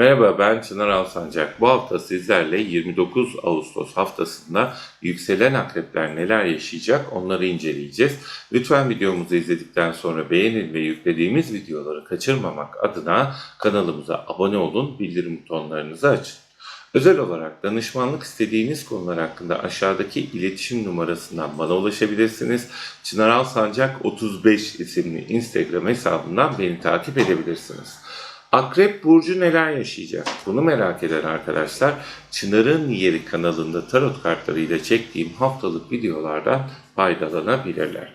Merhaba ben Çınar Alsancak. Bu hafta sizlerle 29 Ağustos haftasında yükselen akrepler neler yaşayacak onları inceleyeceğiz. Lütfen videomuzu izledikten sonra beğenin ve yüklediğimiz videoları kaçırmamak adına kanalımıza abone olun, bildirim butonlarınızı açın. Özel olarak danışmanlık istediğiniz konular hakkında aşağıdaki iletişim numarasından bana ulaşabilirsiniz. Çınar Alsancak 35 isimli Instagram hesabından beni takip edebilirsiniz. Akrep Burcu neler yaşayacak? Bunu merak eden arkadaşlar Çınar'ın Yeri kanalında tarot kartlarıyla çektiğim haftalık videolardan faydalanabilirler.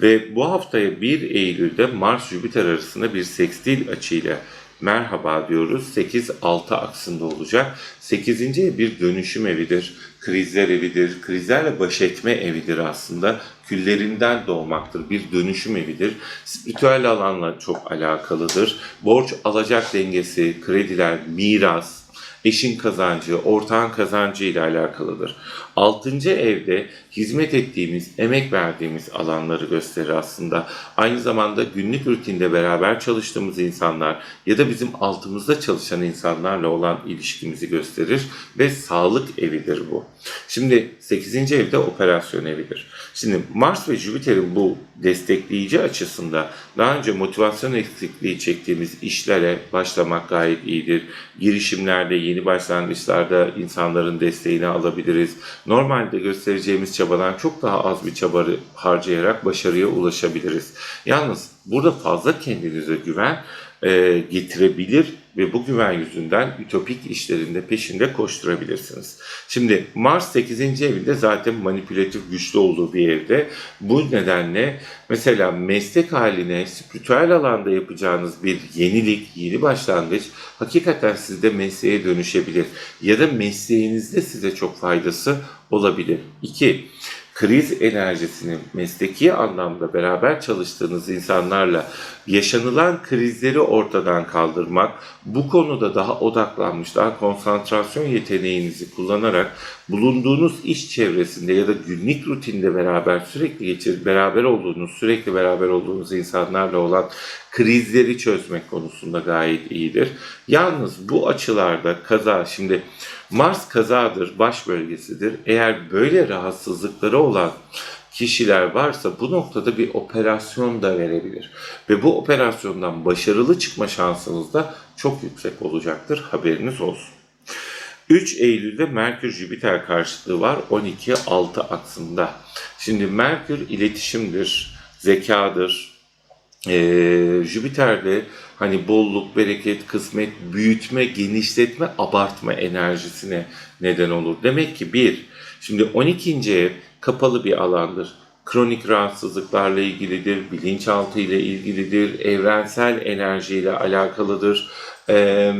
Ve bu haftaya 1 Eylül'de Mars-Jüpiter arasında bir sekstil açıyla merhaba diyoruz. 8-6 aksında olacak. 8. ev bir dönüşüm evidir. Krizler evidir. Krizlerle baş etme evidir aslında. Küllerinden doğmaktır. Bir dönüşüm evidir. Spiritüel alanla çok alakalıdır. Borç alacak dengesi, krediler, miras, eşin kazancı, ortağın kazancı ile alakalıdır. Altıncı evde hizmet ettiğimiz, emek verdiğimiz alanları gösterir aslında. Aynı zamanda günlük rutinde beraber çalıştığımız insanlar ya da bizim altımızda çalışan insanlarla olan ilişkimizi gösterir ve sağlık evidir bu. Şimdi 8. evde operasyon evidir. Şimdi Mars ve Jüpiter'in bu destekleyici açısında daha önce motivasyon eksikliği çektiğimiz işlere başlamak gayet iyidir. Girişimlerde, yeni başlangıçlarda insanların desteğini alabiliriz. Normalde göstereceğimiz çabadan çok daha az bir çaba harcayarak başarıya ulaşabiliriz. Yalnız burada fazla kendinize güven e, getirebilir ve bu güven yüzünden ütopik işlerinde peşinde koşturabilirsiniz. Şimdi Mars 8. evinde zaten manipülatif güçlü olduğu bir evde. Bu nedenle mesela meslek haline spiritüel alanda yapacağınız bir yenilik, yeni başlangıç hakikaten sizde mesleğe dönüşebilir. Ya da mesleğinizde size çok faydası olabilir. 2 kriz enerjisini mesleki anlamda beraber çalıştığınız insanlarla yaşanılan krizleri ortadan kaldırmak, bu konuda daha odaklanmış, daha konsantrasyon yeteneğinizi kullanarak bulunduğunuz iş çevresinde ya da günlük rutinde beraber sürekli geçir, beraber olduğunuz, sürekli beraber olduğunuz insanlarla olan krizleri çözmek konusunda gayet iyidir. Yalnız bu açılarda kaza, şimdi Mars kazadır, baş bölgesidir. Eğer böyle rahatsızlıkları olan kişiler varsa bu noktada bir operasyon da verebilir. Ve bu operasyondan başarılı çıkma şansınız da çok yüksek olacaktır. Haberiniz olsun. 3 Eylül'de Merkür Jüpiter karşıtlığı var 12-6 aksında. Şimdi Merkür iletişimdir, zekadır. Ee, Jüpiter'de hani bolluk, bereket, kısmet, büyütme, genişletme, abartma enerjisine neden olur. Demek ki bir, şimdi 12. ev kapalı bir alandır. Kronik rahatsızlıklarla ilgilidir, bilinçaltı ile ilgilidir, evrensel enerjiyle alakalıdır. Ee,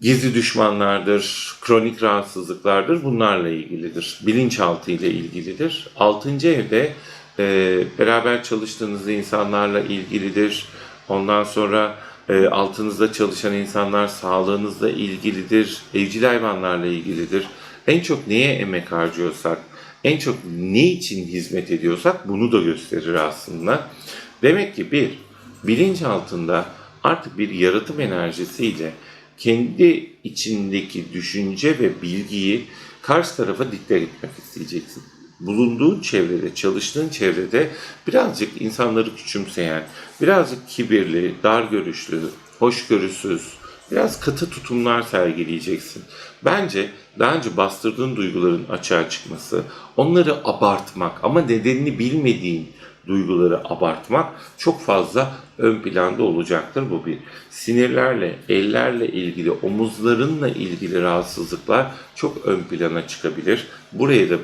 gizli düşmanlardır, kronik rahatsızlıklar,dır bunlarla ilgilidir. Bilinçaltı ile ilgilidir. Altıncı evde e, beraber çalıştığınız insanlarla ilgilidir. Ondan sonra e, altınızda çalışan insanlar sağlığınızla ilgilidir. Evcil hayvanlarla ilgilidir. En çok neye emek harcıyorsak, en çok ne için hizmet ediyorsak bunu da gösterir aslında. Demek ki bir, bilinç altında artık bir yaratım enerjisiyle kendi içindeki düşünce ve bilgiyi karşı tarafa dikte etmek isteyeceksin. Bulunduğun çevrede, çalıştığın çevrede birazcık insanları küçümseyen, birazcık kibirli, dar görüşlü, hoşgörüsüz, biraz katı tutumlar sergileyeceksin. Bence daha önce bastırdığın duyguların açığa çıkması, onları abartmak ama nedenini bilmediğin duyguları abartmak çok fazla ön planda olacaktır bu bir. Sinirlerle, ellerle ilgili, omuzlarınla ilgili rahatsızlıklar çok ön plana çıkabilir. Buraya da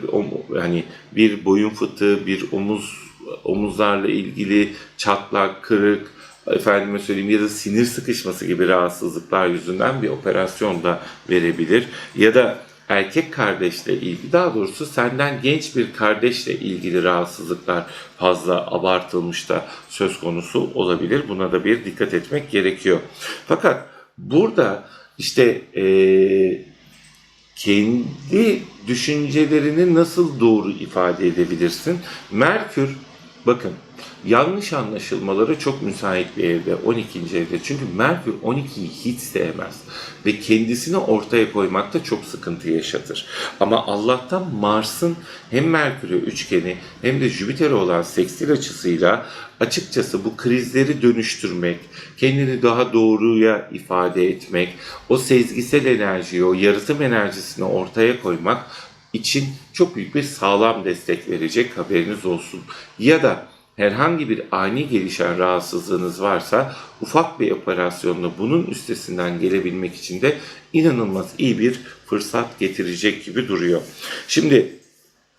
hani bir boyun fıtığı, bir omuz omuzlarla ilgili çatlak, kırık, efendime söyleyeyim ya da sinir sıkışması gibi rahatsızlıklar yüzünden bir operasyon da verebilir. Ya da erkek kardeşle ilgili, daha doğrusu senden genç bir kardeşle ilgili rahatsızlıklar fazla abartılmış da söz konusu olabilir. Buna da bir dikkat etmek gerekiyor. Fakat burada işte ee, kendi düşüncelerini nasıl doğru ifade edebilirsin? Merkür Bakın yanlış anlaşılmalara çok müsait bir evde 12. evde. Çünkü Merkür 12'yi hiç sevmez ve kendisini ortaya koymakta çok sıkıntı yaşatır. Ama Allah'tan Mars'ın hem Merkür'e üçgeni hem de Jüpiter'e olan sekstil açısıyla açıkçası bu krizleri dönüştürmek, kendini daha doğruya ifade etmek, o sezgisel enerjiyi, o yaratım enerjisini ortaya koymak için çok büyük bir sağlam destek verecek haberiniz olsun. Ya da herhangi bir ani gelişen rahatsızlığınız varsa ufak bir operasyonla bunun üstesinden gelebilmek için de inanılmaz iyi bir fırsat getirecek gibi duruyor. Şimdi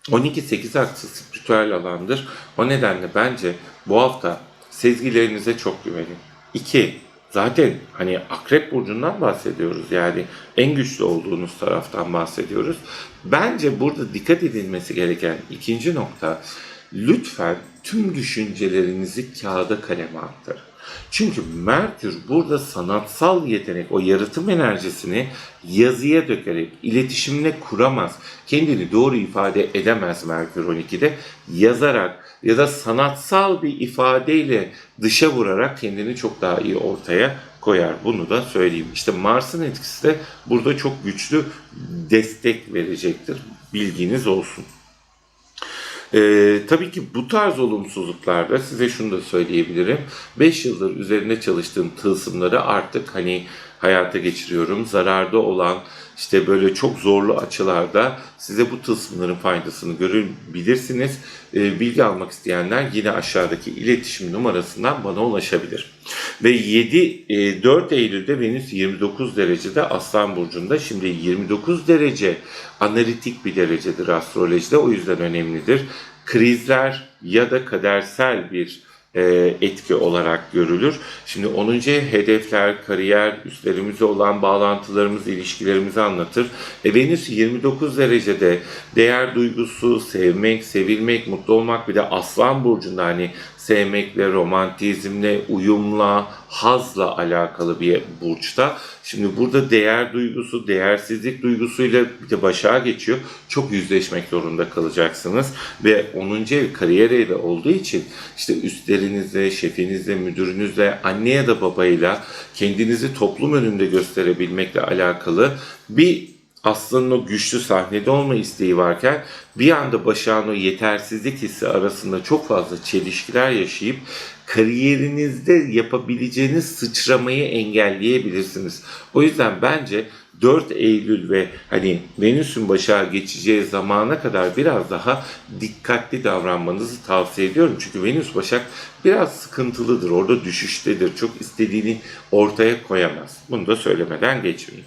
12-8 aksı spiritüel alandır. O nedenle bence bu hafta sezgilerinize çok güvenin. 2. Zaten hani akrep burcundan bahsediyoruz yani en güçlü olduğunuz taraftan bahsediyoruz. Bence burada dikkat edilmesi gereken ikinci nokta lütfen tüm düşüncelerinizi kağıda kaleme aktarın. Çünkü Merkür burada sanatsal yetenek, o yaratım enerjisini yazıya dökerek iletişimle kuramaz. Kendini doğru ifade edemez Merkür 12'de. Yazarak ya da sanatsal bir ifadeyle dışa vurarak kendini çok daha iyi ortaya koyar. Bunu da söyleyeyim. İşte Mars'ın etkisi de burada çok güçlü destek verecektir. Bilginiz olsun. Ee, tabii ki bu tarz olumsuzluklarda size şunu da söyleyebilirim. 5 yıldır üzerinde çalıştığım tılsımları artık hani hayata geçiriyorum. Zararda olan işte böyle çok zorlu açılarda size bu tılsımların faydasını görebilirsiniz. Ee, bilgi almak isteyenler yine aşağıdaki iletişim numarasından bana ulaşabilir. Ve 7 e, 4 Eylül'de Venüs 29 derecede Aslan burcunda. Şimdi 29 derece analitik bir derecedir astrolojide. O yüzden önemlidir. Krizler ya da kadersel bir e, etki olarak görülür. Şimdi 10. ev hedefler, kariyer, üstlerimize olan bağlantılarımız, ilişkilerimizi anlatır. E, Venüs 29 derecede değer duygusu, sevmek, sevilmek, mutlu olmak bir de Aslan burcunda hani sevmekle, romantizmle, uyumla, hazla alakalı bir burçta. Şimdi burada değer duygusu, değersizlik duygusuyla bir de başa geçiyor. Çok yüzleşmek zorunda kalacaksınız. Ve 10. ev kariyer evi olduğu için işte üstlerinizle, şefinizle, müdürünüzle, anne ya da babayla kendinizi toplum önünde gösterebilmekle alakalı bir aslanın o güçlü sahnede olma isteği varken bir anda Başak'ın o yetersizlik hissi arasında çok fazla çelişkiler yaşayıp kariyerinizde yapabileceğiniz sıçramayı engelleyebilirsiniz. O yüzden bence 4 Eylül ve hani Venüs'ün Başak'a geçeceği zamana kadar biraz daha dikkatli davranmanızı tavsiye ediyorum. Çünkü Venüs Başak biraz sıkıntılıdır. Orada düşüştedir. Çok istediğini ortaya koyamaz. Bunu da söylemeden geçmeyeyim.